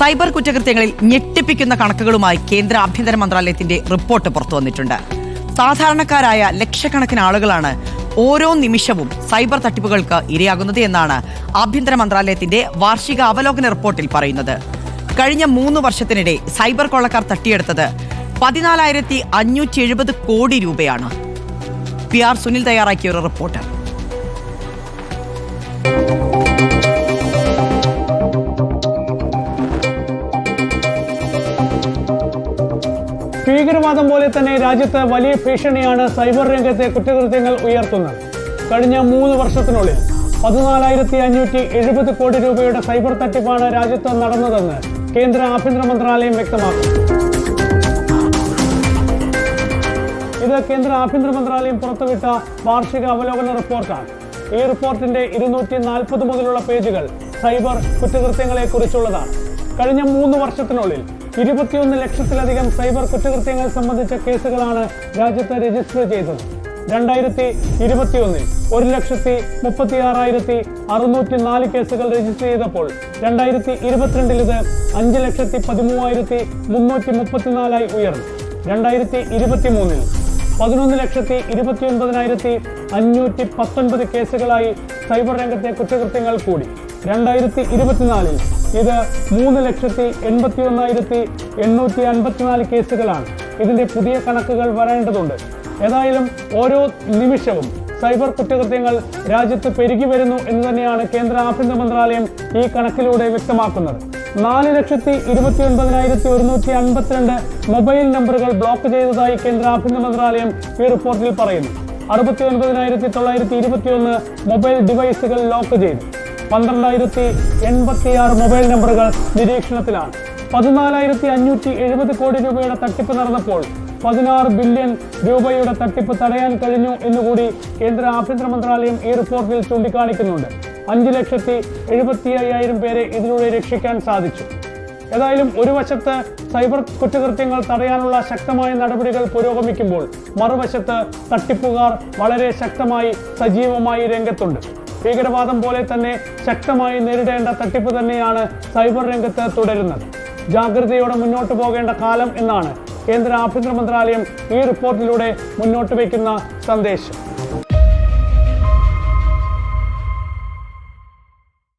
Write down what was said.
Cyber കുറ്റകൃത്യങ്ങളിൽ ഞെട്ടിപ്പിക്കുന്ന കണക്കുകളുമായി കേന്ദ്ര ആഭ്യന്തര മന്ത്രാലയത്തിന്റെ റിപ്പോർട്ട് പുറത്തു വന്നിട്ടുണ്ട്. സാധാരണക്കാരായ ലക്ഷക്കണക്കിന് ആളുകളാണ് ഓരോ നിമിഷവും സൈബർ തട്ടിപ്പുകൾക്ക് ഇരയാകുന്നത് എന്നാണ് ആഭ്യന്തര മന്ത്രാലയത്തിന്റെ വാർഷിക അവലോകന റിപ്പോർട്ടിൽ പറയുന്നത്. കഴിഞ്ഞ മൂന്ന് വർഷത്തിനിടെ സൈബർ കൊള്ളക്കാർ തട്ടിയെടുത്തത് പതിനാലായിരത്തി അഞ്ഞൂറ്റി എഴുപത് കോടി രൂപയാണ്. പി ആർ സുനിൽ തയ്യാറാക്കിയ ഒരു റിപ്പോർട്ട്. ഭീകരവാദം പോലെ തന്നെ രാജ്യത്ത് വലിയ ഭീഷണിയാണ് സൈബർ രംഗത്തെ കുറ്റകൃത്യങ്ങൾ ഉയർത്തുന്നത്. കഴിഞ്ഞ മൂന്ന് വർഷത്തിനുള്ളിൽ പതിനാലായിരത്തി അഞ്ഞൂറ്റി എഴുപത് കോടി രൂപയുടെ സൈബർ തട്ടിപ്പാണ് രാജ്യത്ത് നടന്നതെന്ന് കേന്ദ്ര ആഭ്യന്തര മന്ത്രാലയം വ്യക്തമാക്കി. ഇത് കേന്ദ്ര ആഭ്യന്തര മന്ത്രാലയം പുറത്തുവിട്ട വാർഷിക അവലോകന റിപ്പോർട്ടാണ്. ഈ റിപ്പോർട്ടിന്റെ ഇരുന്നൂറ്റി നാൽപ്പത് മുതലുള്ള പേജുകൾ സൈബർ കുറ്റകൃത്യങ്ങളെ കുറിച്ചുള്ളതാണ് കഴിഞ്ഞ മൂന്ന് വർഷത്തിനുള്ളിൽ ഇരുപത്തിയൊന്ന് ലക്ഷത്തിലധികം സൈബർ കുറ്റകൃത്യങ്ങൾ സംബന്ധിച്ച കേസുകളാണ് രാജ്യത്ത് രജിസ്റ്റർ ചെയ്തത്. രണ്ടായിരത്തി ഇരുപത്തിയൊന്നിൽ ഒരു ലക്ഷത്തി മുപ്പത്തി ആറായിരത്തി അറുന്നൂറ്റി നാല് കേസുകൾ രജിസ്റ്റർ ചെയ്തപ്പോൾ രണ്ടായിരത്തി ഇരുപത്തിരണ്ടിൽ ഇത് അഞ്ച് ലക്ഷത്തി പതിമൂവായിരത്തി മുന്നൂറ്റി മുപ്പത്തിനാലായി ഉയർന്നു. രണ്ടായിരത്തി ഇരുപത്തി മൂന്നിൽ പതിനൊന്ന് ലക്ഷത്തി ഇരുപത്തി ഒൻപതിനായിരത്തി അഞ്ഞൂറ്റി പത്തൊൻപത് കേസുകളായി സൈബർ രംഗത്തെ കുറ്റകൃത്യങ്ങൾ കൂടി. രണ്ടായിരത്തി ഇരുപത്തിനാലിൽ ഇത് മൂന്ന് ലക്ഷത്തി എൺപത്തി ഒന്നായിരത്തി എണ്ണൂറ്റി അൻപത്തിനാല് കേസുകളാണ്. ഇതിന്റെ പുതിയ കണക്കുകൾ വരേണ്ടതുണ്ട്. ഏതായാലും ഓരോ നിമിഷവും സൈബർ കുറ്റകൃത്യങ്ങൾ രാജ്യത്ത് പെരുകി വരുന്നു എന്ന് തന്നെയാണ് കേന്ദ്ര ആഭ്യന്തര മന്ത്രാലയം ഈ കണക്കിലൂടെ വ്യക്തമാക്കുന്നത്. നാല് ലക്ഷത്തി ഇരുപത്തി ഒൻപതിനായിരത്തി ഒരുന്നൂറ്റി അൻപത്തിരണ്ട് മൊബൈൽ നമ്പറുകൾ ബ്ലോക്ക് ചെയ്തതായി കേന്ദ്ര ആഭ്യന്തര മന്ത്രാലയം ഈ റിപ്പോർട്ടിൽ പറയുന്നു. അറുപത്തി ഒൻപതിനായിരത്തി തൊള്ളായിരത്തി ഇരുപത്തിയൊന്ന് മൊബൈൽ ഡിവൈസുകൾ ലോക്ക് ചെയ്തു. പന്ത്രണ്ടായിരത്തി എൺപത്തിയാറ് മൊബൈൽ നമ്പറുകൾ നിരീക്ഷണത്തിലാണ്. പതിനാലായിരത്തി അഞ്ഞൂറ്റി എഴുപത് കോടി രൂപയുടെ തട്ടിപ്പ് നടന്നപ്പോൾ പതിനാറ് ബില്യൺ രൂപയുടെ തട്ടിപ്പ് തടയാൻ കഴിഞ്ഞു എന്നുകൂടി കേന്ദ്ര ആഭ്യന്തര മന്ത്രാലയം ഈ റിപ്പോർട്ടിൽ ചൂണ്ടിക്കാണിക്കുന്നുണ്ട്. അഞ്ച് ലക്ഷത്തി എഴുപത്തി അയ്യായിരം പേരെ ഇതിലൂടെ രക്ഷിക്കാൻ സാധിച്ചു. ഏതായാലും ഒരു വശത്ത് സൈബർ കുറ്റകൃത്യങ്ങൾ തടയാനുള്ള ശക്തമായ നടപടികൾ പുരോഗമിക്കുമ്പോൾ മറുവശത്ത് തട്ടിപ്പുകാർ വളരെ ശക്തമായി സജീവമായി രംഗത്തുണ്ട്. ഭീകരവാദം പോലെ തന്നെ ശക്തമായി നേരിടേണ്ട തട്ടിപ്പ് തന്നെയാണ് സൈബർ രംഗത്ത് തുടരുന്നത്. ജാഗ്രതയോടെ മുന്നോട്ട് പോകേണ്ട കാലം എന്നാണ് കേന്ദ്ര ആഭ്യന്തര മന്ത്രാലയം ഈ റിപ്പോർട്ടിലൂടെ മുന്നോട്ട് വയ്ക്കുന്ന സന്ദേശം.